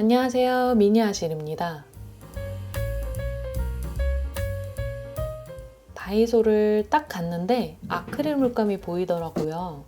안녕하세요. 미니아실입니다. 다이소를 딱 갔는데 아크릴 물감이 보이더라고요.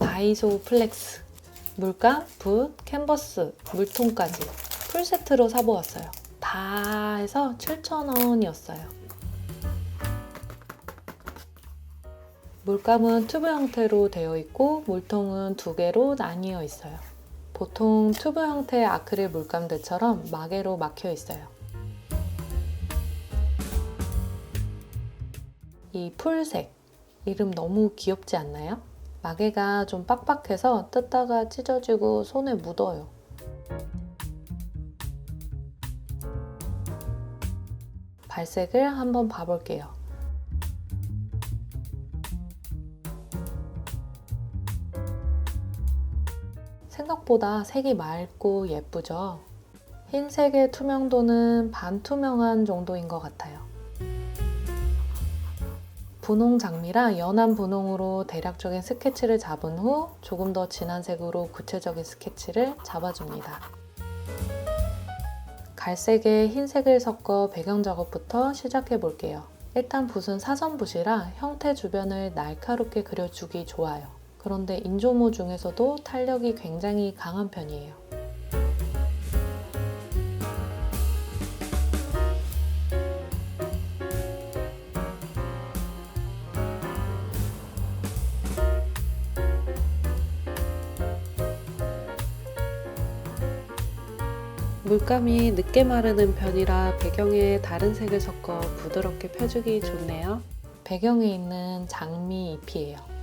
다이소 플렉스. 물감, 붓, 캔버스, 물통까지 풀세트로 사보았어요. 다 해서 7,000원이었어요. 물감은 튜브 형태로 되어 있고 물통은 두 개로 나뉘어 있어요. 보통 튜브 형태의 아크릴 물감들처럼 마개로 막혀 있어요. 이 풀색 이름 너무 귀엽지 않나요? 마개가 좀 빡빡해서 뜯다가 찢어지고 손에 묻어요. 발색을 한번 봐볼게요. 생각보다 색이 맑고 예쁘죠? 흰색의 투명도는 반투명한 정도인 것 같아요. 분홍 장미라 연한 분홍으로 대략적인 스케치를 잡은 후 조금 더 진한 색으로 구체적인 스케치를 잡아줍니다. 갈색에 흰색을 섞어 배경 작업부터 시작해 볼게요. 일단 붓은 사선 붓이라 형태 주변을 날카롭게 그려주기 좋아요. 그런데 인조모 중에서도 탄력이 굉장히 강한 편이에요. 물감이 늦게 마르는 편이라 배경에 다른 색을 섞어 부드럽게 펴주기 좋네요. 배경에 있는 장미 잎이에요.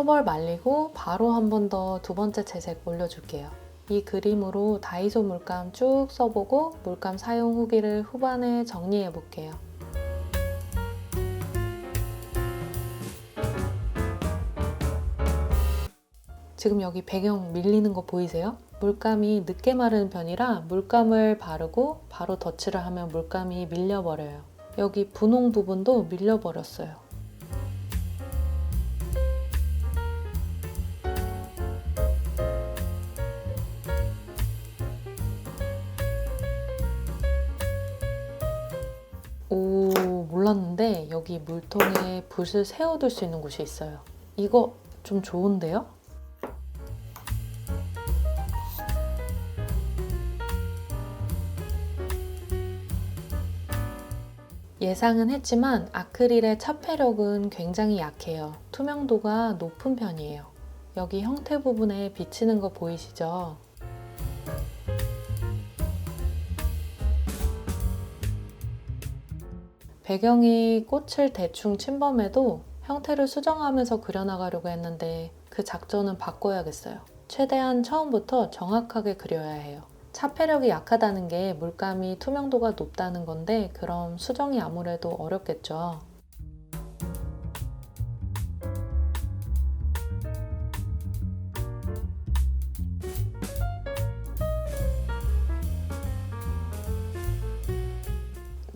초벌 말리고 바로 한 번 더 두 번째 채색 올려줄게요. 이 그림으로 다이소 물감 쭉 써보고 물감 사용 후기를 후반에 정리해 볼게요. 지금 여기 배경 밀리는 거 보이세요? 물감이 늦게 마르는 편이라 물감을 바르고 바로 덧칠을 하면 물감이 밀려버려요. 여기 분홍 부분도 밀려버렸어요. 몰랐는데 여기 물통에 붓을 세워둘 수 있는 곳이 있어요. 이거 좀 좋은데요? 예상은 했지만 아크릴의 차폐력은 굉장히 약해요. 투명도가 높은 편이에요. 여기 형태 부분에 비치는 거 보이시죠? 배경이 꽃을 대충 침범해도 형태를 수정하면서 그려나가려고 했는데 그 작전은 바꿔야겠어요. 최대한 처음부터 정확하게 그려야 해요. 차폐력이 약하다는 게 물감이 투명도가 높다는 건데 그럼 수정이 아무래도 어렵겠죠.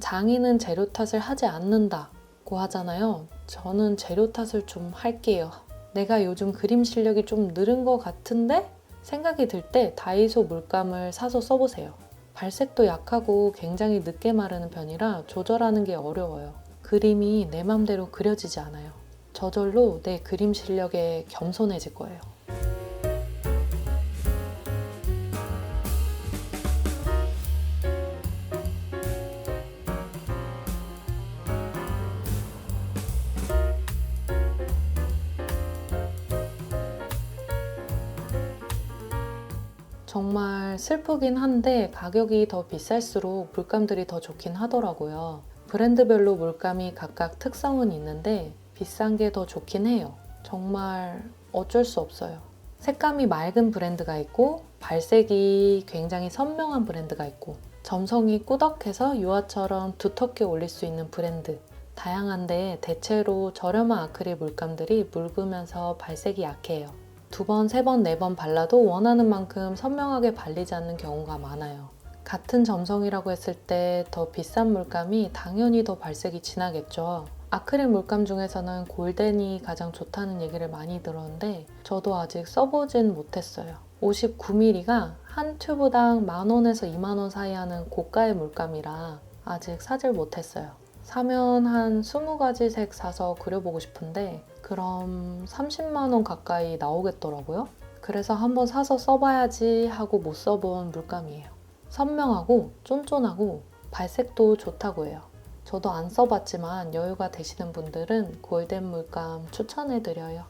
장인은 재료 탓을 하지 않는다고 하잖아요. 저는 재료 탓을 좀 할게요. 내가 요즘 그림 실력이 좀 늘은 것 같은데 생각이 들 때 다이소 물감을 사서 써보세요. 발색도 약하고 굉장히 늦게 마르는 편이라 조절하는 게 어려워요. 그림이 내 맘대로 그려지지 않아요. 저절로 내 그림 실력에 겸손해질 거예요. 정말 슬프긴 한데 가격이 더 비쌀수록 물감들이 더 좋긴 하더라고요. 브랜드별로 물감이 각각 특성은 있는데 비싼 게 더 좋긴 해요. 정말 어쩔 수 없어요. 색감이 맑은 브랜드가 있고 발색이 굉장히 선명한 브랜드가 있고 점성이 꾸덕해서 유화처럼 두텁게 올릴 수 있는 브랜드 다양한데 대체로 저렴한 아크릴 물감들이 묽으면서 발색이 약해요. 두 번, 세 번, 네 번 발라도 원하는 만큼 선명하게 발리지 않는 경우가 많아요. 같은 점성이라고 했을 때 더 비싼 물감이 당연히 더 발색이 진하겠죠. 아크릴 물감 중에서는 골덴이 가장 좋다는 얘기를 많이 들었는데 저도 아직 써보진 못했어요. 59mm가 한 튜브당 만원에서 2만원 사이 하는 고가의 물감이라 아직 사질 못했어요. 사면 한 20가지 색 사서 그려보고 싶은데 그럼 30만원 가까이 나오겠더라고요. 그래서 한번 사서 써봐야지 하고 못 써본 물감이에요. 선명하고 쫀쫀하고 발색도 좋다고 해요. 저도 안 써봤지만 여유가 되시는 분들은 골덴 물감 추천해드려요.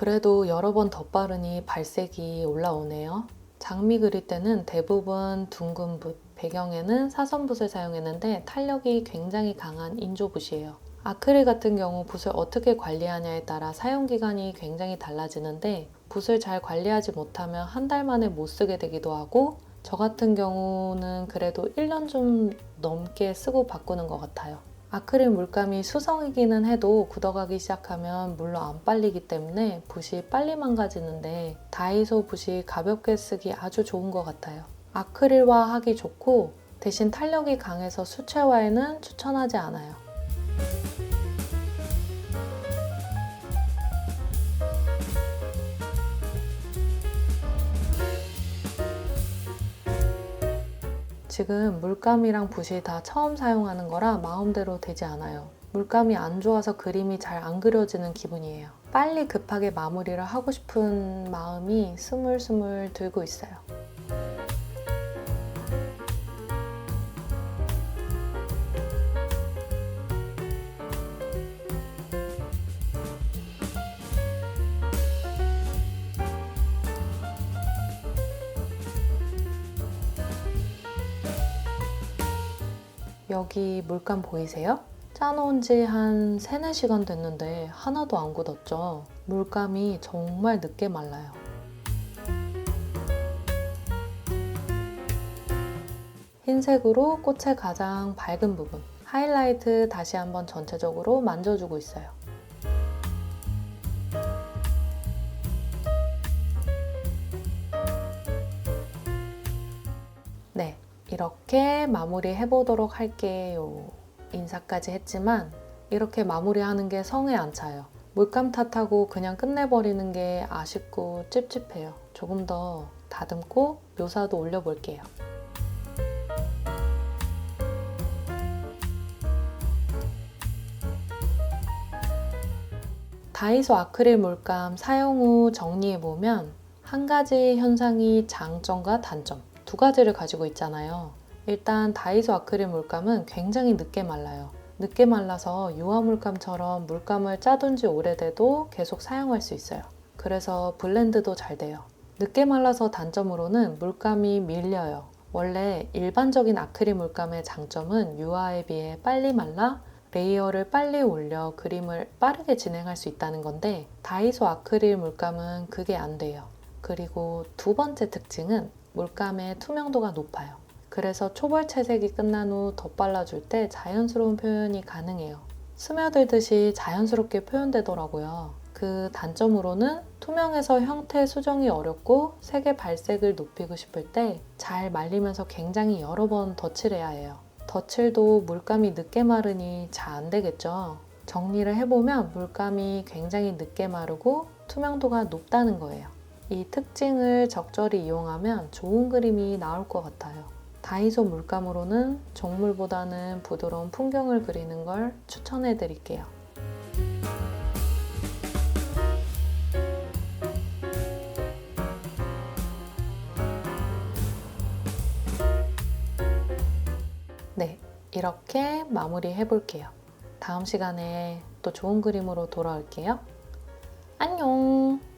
그래도 여러 번 덧바르니 발색이 올라오네요. 장미 그릴 때는 대부분 둥근 붓, 배경에는 사선 붓을 사용했는데 탄력이 굉장히 강한 인조 붓이에요. 아크릴 같은 경우 붓을 어떻게 관리하냐에 따라 사용 기간이 굉장히 달라지는데 붓을 잘 관리하지 못하면 한 달 만에 못 쓰게 되기도 하고 저 같은 경우는 그래도 1년 좀 넘게 쓰고 바꾸는 것 같아요. 아크릴 물감이 수성이기는 해도 굳어가기 시작하면 물로 안 빨리기 때문에 붓이 빨리 망가지는데 다이소 붓이 가볍게 쓰기 아주 좋은 것 같아요. 아크릴화 하기 좋고 대신 탄력이 강해서 수채화에는 추천하지 않아요. 지금 물감이랑 붓이 다 처음 사용하는 거라 마음대로 되지 않아요. 물감이 안 좋아서 그림이 잘 안 그려지는 기분이에요. 빨리 급하게 마무리를 하고 싶은 마음이 스물스물 들고 있어요. 여기 물감 보이세요? 짜놓은 지 한 3, 4시간 됐는데 하나도 안 굳었죠? 물감이 정말 늦게 말라요. 흰색으로 꽃의 가장 밝은 부분, 하이라이트 다시 한번 전체적으로 만져주고 있어요. 이렇게 마무리 해 보도록 할게요. 인사까지 했지만 이렇게 마무리하는 게 성에 안 차요. 물감 탓하고 그냥 끝내버리는 게 아쉽고 찝찝해요. 조금 더 다듬고 묘사도 올려볼게요. 다이소 아크릴 물감 사용 후 정리해보면 한 가지 현상이 장점과 단점 두 가지를 가지고 있잖아요. 일단 다이소 아크릴 물감은 굉장히 늦게 말라요. 늦게 말라서 유화 물감처럼 물감을 짜둔 지 오래돼도 계속 사용할 수 있어요. 그래서 블렌드도 잘 돼요. 늦게 말라서 단점으로는 물감이 밀려요. 원래 일반적인 아크릴 물감의 장점은 유화에 비해 빨리 말라 레이어를 빨리 올려 그림을 빠르게 진행할 수 있다는 건데 다이소 아크릴 물감은 그게 안 돼요. 그리고 두 번째 특징은 물감의 투명도가 높아요. 그래서 초벌 채색이 끝난 후 덧발라줄 때 자연스러운 표현이 가능해요. 스며들듯이 자연스럽게 표현되더라고요. 그 단점으로는 투명해서 형태 수정이 어렵고 색의 발색을 높이고 싶을 때 잘 말리면서 굉장히 여러 번 덧칠해야 해요. 덧칠도 물감이 늦게 마르니 잘 안 되겠죠. 정리를 해보면 물감이 굉장히 늦게 마르고 투명도가 높다는 거예요. 이 특징을 적절히 이용하면 좋은 그림이 나올 것 같아요. 다이소 물감으로는 정물보다는 부드러운 풍경을 그리는 걸 추천해 드릴게요. 네, 이렇게 마무리 해볼게요. 다음 시간에 또 좋은 그림으로 돌아올게요. 안녕!